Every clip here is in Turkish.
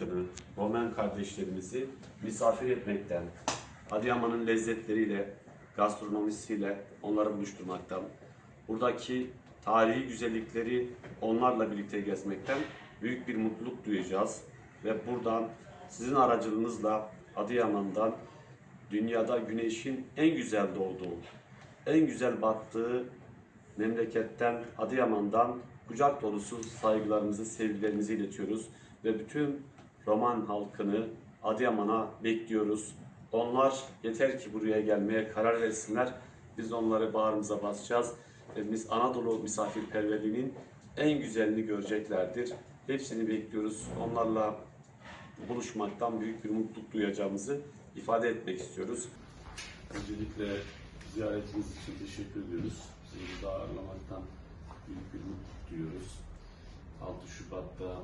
halkını, Romen kardeşlerimizi misafir etmekten, Adıyaman'ın lezzetleriyle, gastronomisiyle onları buluşturmaktan, buradaki tarihi güzellikleri onlarla birlikte gezmekten büyük bir mutluluk duyacağız. Ve buradan sizin aracılığınızla Adıyaman'dan dünyada güneşin en güzel doğduğu, en güzel battığı memleketten, Adıyaman'dan kucak dolusu saygılarımızı, sevgilerimizi iletiyoruz. Ve bütün Roman halkını Adıyaman'a bekliyoruz. Onlar yeter ki buraya gelmeye karar versinler. Biz onları bağrımıza basacağız. Biz Anadolu misafirperverliğinin en güzelini göreceklerdir. Hepsini bekliyoruz. Onlarla buluşmaktan büyük bir mutluluk duyacağımızı ifade etmek istiyoruz. Öncelikle ziyaretiniz için teşekkür ediyoruz. Sizi ağırlamaktan büyük bir mutluluk duyuyoruz. 6 Şubat'ta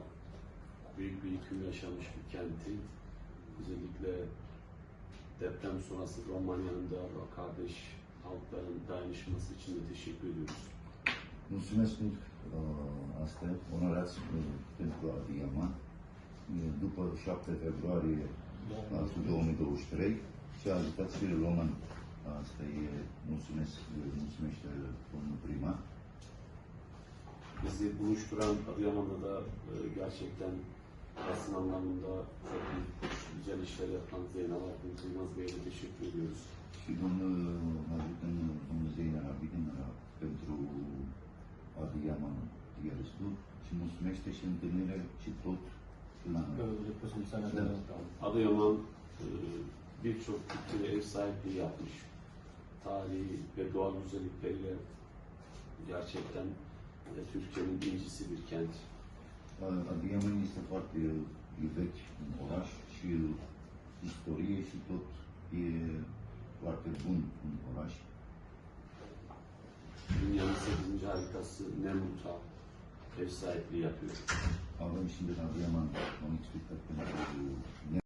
büyük bir yıkım yaşamış bir kenti özellikle deprem sonrası Romanya'nın da kardeş halkların dayanışması için de teşekkür ediyoruz. Mulțumesc asta, onorați pentru Adiama. După 7 februarie anul 2023 și agitațiile român. Asta e, mulțumesc, mulțumește domnul primar. Bizi buluşturan Adıyaman'da da e, gerçekten basın anlamında çok güzel işler yapan Zeynep Akın Kılmaz Bey'e de teşekkür ediyoruz. Domnul ajută domnul Zeina Abidin pentru Adiama Tieristu și mulțumește și întâlnire și tot la noi. Adıyaman e, birçok kültüre ev sahipliği yapmış. Tarihi ve doğal güzellikleriyle gerçekten e, Türkiye'nin incisi bir kent. Adıyaman este foarte e vechi un oraș și istorie și tot e foarte bun un oraș. Dünyanın 8. harikası Nemrut'a ev sahipliği yapıyor. Avem și din Adıyaman un explicat pentru